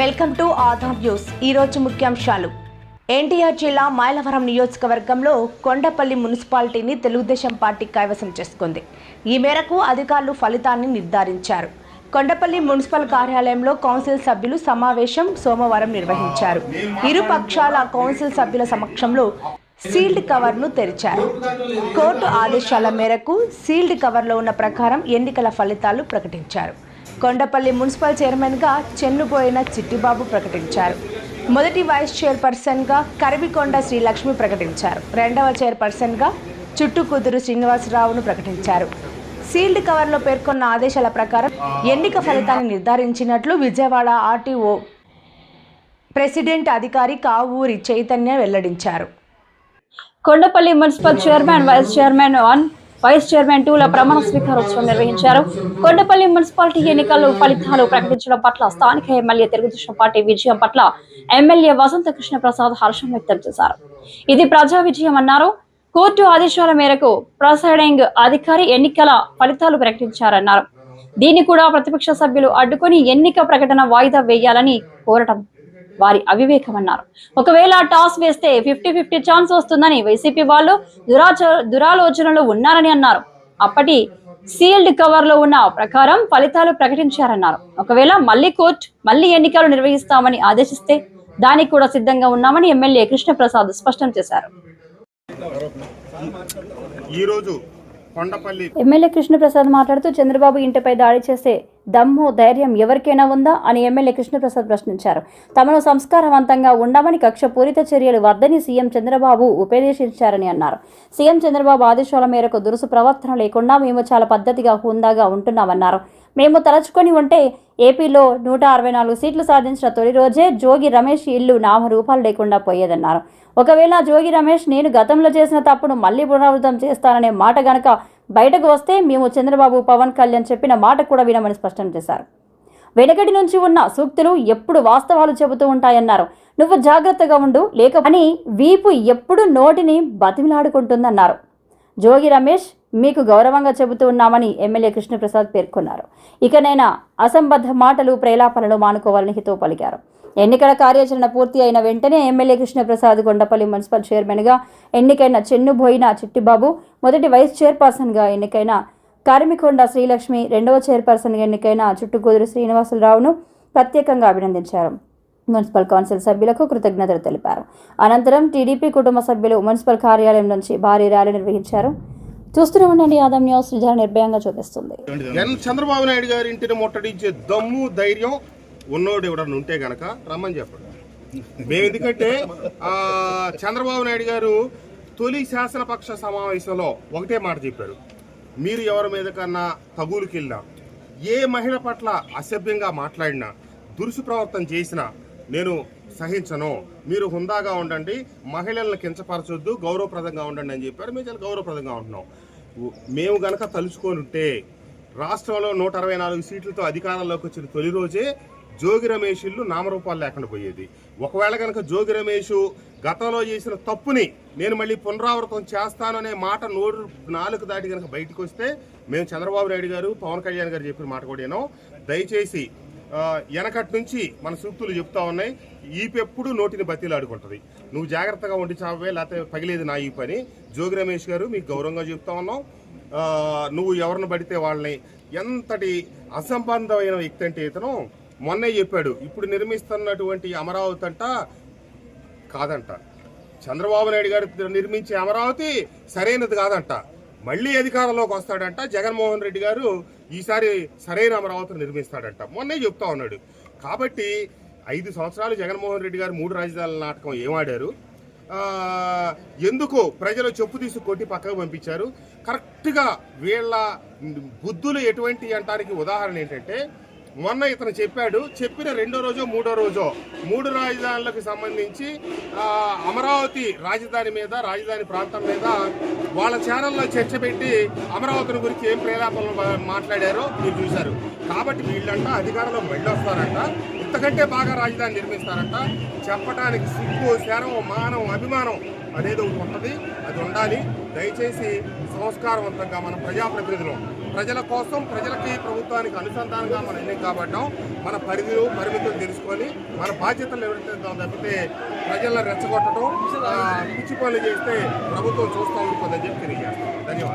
Welcome to Aadhaar news. ఈరోజు ముఖ్యాంశాలు. ఎన్టీఆర్ జిల్లా మైలవరం నియోజకవర్గంలో కొండపల్లి మున్సిపాలిటీని తెలుగుదేశం పార్టీ కైవసం చేసుకుంది. ఈ మేరకు అధికారులు ఫలితాన్ని నిర్ధారించారు. కొండపల్లి మున్సిపల్ కార్యాలయంలో కౌన్సిల్ సభ్యులు సమావేశం సోమవారం నిర్వహించారు. ఇరు పక్షాల కౌన్సిల్ సభ్యుల సమక్షంలో సీల్డ్ కవర్ను తెరిచారు. కోర్టు ఆదేశాల మేరకు సీల్డ్ కవర్లో ఉన్న ప్రకారం ఎన్నికల ఫలితాలు ప్రకటించారు. కొండపల్లి మున్సిపల్ చైర్మన్గా చెన్నుపోయిన చిట్టిబాబు ప్రకటించారు. మొదటి వైస్ చైర్పర్సన్గా కరివికొండ శ్రీలక్ష్మి ప్రకటించారు. రెండవ చైర్పర్సన్గా చుట్టుకుదురు శ్రీనివాసరావును ప్రకటించారు. సీల్డ్ కవర్లో పేర్కొన్న ఆదేశాల ప్రకారం ఎన్నిక ఫలితాన్ని నిర్ధారించినట్లు విజయవాడ ఆర్టీఓ ప్రెసిడెంట్ అధికారి కావూరి చైతన్య వెల్లడించారు. Kondapalli municipal chairman vice chairman one vice chairman టూల ప్రమాణ స్వీకారోత్సవం నిర్వహించారు. కొండపల్లి మున్సిపాలిటీ ఎన్నికలు ఫలితాలు ప్రకటించడం పట్ల స్థానిక ఎమ్మెల్యే తెలుగుదేశం పార్టీ విజయం పట్ల ఎమ్మెల్యే వసంత కృష్ణ ప్రసాద్ హర్షం వ్యక్తం చేశారు. ఇది ప్రజా విజయం అన్నారు. కోర్టు ఆదేశాల మేరకు ప్రొసైడింగ్ అధికారి ఎన్నికల ఫలితాలు ప్రకటించారన్నారు. దీన్ని కూడా ప్రతిపక్ష సభ్యులు అడ్డుకొని ఎన్నిక ప్రకటన వాయిదా వేయాలని కోరటం వారి అవివేకమన్నారు. ఒకవేళ టాస్ వేస్తే ఫిఫ్టీ ఫిఫ్టీ ఛాన్స్ వస్తుందని వైసీపీ వాళ్ళు దురాచ దురాలోచనలు ఉన్నారని అన్నారు. అప్పటి సీల్డ్ కవర్లో ఉన్న ప్రకారం ఫలితాలు ప్రకటించారన్నారు. ఒకవేళ మళ్ళీ కోర్టు మళ్ళీ ఎన్నికలు నిర్వహిస్తామని ఆదేశిస్తే దానికి కూడా సిద్ధంగా ఉన్నామని ఎమ్మెల్యే కృష్ణప్రసాద్ స్పష్టం చేశారు. ఎమ్మెల్యే కృష్ణప్రసాద్ మాట్లాడుతూ చంద్రబాబు ఇంటిపై దాడి చేసే దమ్ము ధైర్యం ఎవరికైనా ఉందా అని ఎమ్మెల్యే కృష్ణప్రసాద్ ప్రశ్నించారు. తమను సంస్కారవంతంగా ఉండమని కక్ష పూరిత చర్యలు వద్దని సీఎం చంద్రబాబు ఉపదేశించారని అన్నారు. సీఎం చంద్రబాబు ఆదేశాల మేరకు దురుసు ప్రవర్తన లేకుండా మేము చాలా పద్ధతిగా హుందాగా ఉంటున్నామన్నారు. మేము తలచుకొని ఉంటే ఏపీలో నూట అరవై నాలుగు సీట్లు సాధించిన తొలి రోజే జోగి రమేష్ ఇల్లు నామరూపాలు లేకుండా పోయేదన్నారు. ఒకవేళ జోగి రమేష్ నేను గతంలో చేసిన తప్పును మళ్ళీ పునరావృతం చేస్తాననే మాట గనక బయటకు వస్తే మేము చంద్రబాబు పవన్ కళ్యాణ్ చెప్పిన మాట కూడా వినమని స్పష్టం చేశారు. వెనకటి నుంచి ఉన్న సూక్తులు ఎప్పుడు వాస్తవాలు చెబుతూ ఉంటాయన్నారు. నువ్వు జాగ్రత్తగా ఉండు లేక అని వీపు ఎప్పుడు నోటిని బతిమిలాడుకుంటుందన్నారు. జోగి రమేష్ మీకు గౌరవంగా చెబుతూ ఉన్నామని ఎమ్మెల్యే కృష్ణప్రసాద్ పేర్కొన్నారు. ఇకనైనా అసంబద్ధ మాటలు ప్రేలాపనలు మానుకోవాలని హితవు పలికారు. ఎన్నికల కార్యాచరణ పూర్తి అయిన వెంటనే ఎమ్మెల్యే కృష్ణప్రసాద్ కొండపల్లి మున్సిపల్ చైర్మన్గా ఎన్నికైన చెన్నుబోయిన చిట్టిబాబు మొదటి వైస్ చైర్పర్సన్గా ఎన్నికైన కారిమికొండ శ్రీలక్ష్మి రెండవ చైర్పర్సన్గా ఎన్నికైన చుట్టుకూదురు శ్రీనివాసరావును ప్రత్యేకంగా అభినందించారు. మున్సిపల్ కౌన్సిల్ సభ్యులకు కృతజ్ఞతలు తెలిపారు. అనంతరం టీడీపీ కుటుంబ సభ్యులు మున్సిపల్ కార్యాలయం నుంచి భారీ ర్యాలీ నిర్వహించారు. చూస్తూనే ఉండండి ఆదం న్యూస్ నిజాలు నిర్భయంగా చూపిస్తుంది. ఎన్ చంద్రబాబు నాయుడు గారి ఇంటిని ముట్టడించే దమ్ము ధైర్యం ఉన్నోడు ఎవడన్నా ఉంటే గనక రమ్మని చెప్పండి. మేము ఎందుకంటే చంద్రబాబు నాయుడు గారు తొలి శాసనపక్ష సమావేశంలో ఒకటే మాట చెప్పారు. మీరు ఎవరి మీద కన్నా తగులుకెళ్ళినా ఏ మహిళ పట్ల అసభ్యంగా మాట్లాడినా దురుసు ప్రవర్తన చేసినా నేను సహించను. మీరు హుందాగా ఉండండి మహిళలను కించపరచొద్దు గౌరవప్రదంగా ఉండండి అని చెప్పారు. మేము చాలా గౌరవప్రదంగా ఉంటున్నాం. మేము గనక తలుచుకొని ఉంటే రాష్ట్రంలో నూట అరవై నాలుగు సీట్లతో అధికారంలోకి వచ్చిన తొలి రోజే జోగి రమేష్ ఇల్లు నామరూపాలు లేకుండా పోయేది. ఒకవేళ కనుక జోగి రమేష్ గతంలో చేసిన తప్పుని నేను మళ్ళీ పునరావృతం చేస్తాననే మాట నోరు నాలుగు దాటి కనుక బయటకు వస్తే మేము చంద్రబాబు నాయుడు గారు పవన్ కళ్యాణ్ గారు చెప్పిన మాట కూడా విన్నాం. దయచేసి వెనకటి నుంచి మన సూక్తులు చెప్తా ఉన్నాయి. ఈపెప్పుడు నోటిని బతిలాడుకుంటుంది. నువ్వు జాగ్రత్తగా ఉండి చావే లేకపోతే పగిలేదు నా ఈ పని. జోగి రమేష్ గారు మీకు గౌరవంగా చెప్తా ఉన్నాం. నువ్వు ఎవరిని పడితే వాళ్ళని ఎంతటి అసంబంధమైన వ్యక్తి అంటే ఇతను మొన్నే చెప్పాడు ఇప్పుడు నిర్మిస్తున్నటువంటి అమరావతి అంట కాదంట. చంద్రబాబు నాయుడు గారు నిర్మించే అమరావతి సరైనది కాదంట. మళ్ళీ అధికారంలోకి వస్తాడంట. జగన్మోహన్ రెడ్డి గారు ఈసారి సరైన అమరావతిని నిర్మిస్తాడంట. మొన్నే చెప్తా ఉన్నాడు. కాబట్టి ఐదు సంవత్సరాలు జగన్మోహన్ రెడ్డి గారు మూడు రాజధానుల నాటకం ఏమాడారు ఎందుకు ప్రజలు చెప్పు తీసి కొట్టి పక్కకు పంపించారు? కరెక్ట్గా వీళ్ళ బుద్ధులు ఎటువంటి అంటానికి ఉదాహరణ ఏంటంటే మొన్న ఇతను చెప్పాడు చెప్పిన రెండో రోజో మూడో రోజో. మూడు రాజధానులకు సంబంధించి అమరావతి రాజధాని మీద రాజధాని ప్రాంతం మీద వాళ్ళ ఛానల్లో చర్చ పెట్టి అమరావతిని గురించి ఏం ప్రేలాపనలు మాట్లాడారో మీరు చూశారు. కాబట్టి వీళ్ళంట అధికారంలో మళ్ళీ వస్తారంట ఇంతకంటే బాగా రాజధాని నిర్మిస్తారంట. చెప్పడానికి సిగ్గు శరం మానం అభిమానం అనేది ఒకటి ఉంటుంది. అది ఉండాలి. దయచేసి సంస్కారవంతంగా మన ప్రజాప్రతినిధులు ప్రజల కోసం ప్రజలకి ప్రభుత్వానికి అనుసంధానంగా మనం ఎన్నిక కాబట్టాం మన పరిధులు పరిమితులు తెలుసుకొని మన బాధ్యతలు ఎవరైతే తప్పితే ప్రజలను రెచ్చగొట్టడం పిచ్చి పనులు చేస్తే ప్రభుత్వం చూస్తూ ఉంటుందని చెప్పి తెలియజేస్తాం ధన్యవాదాలు.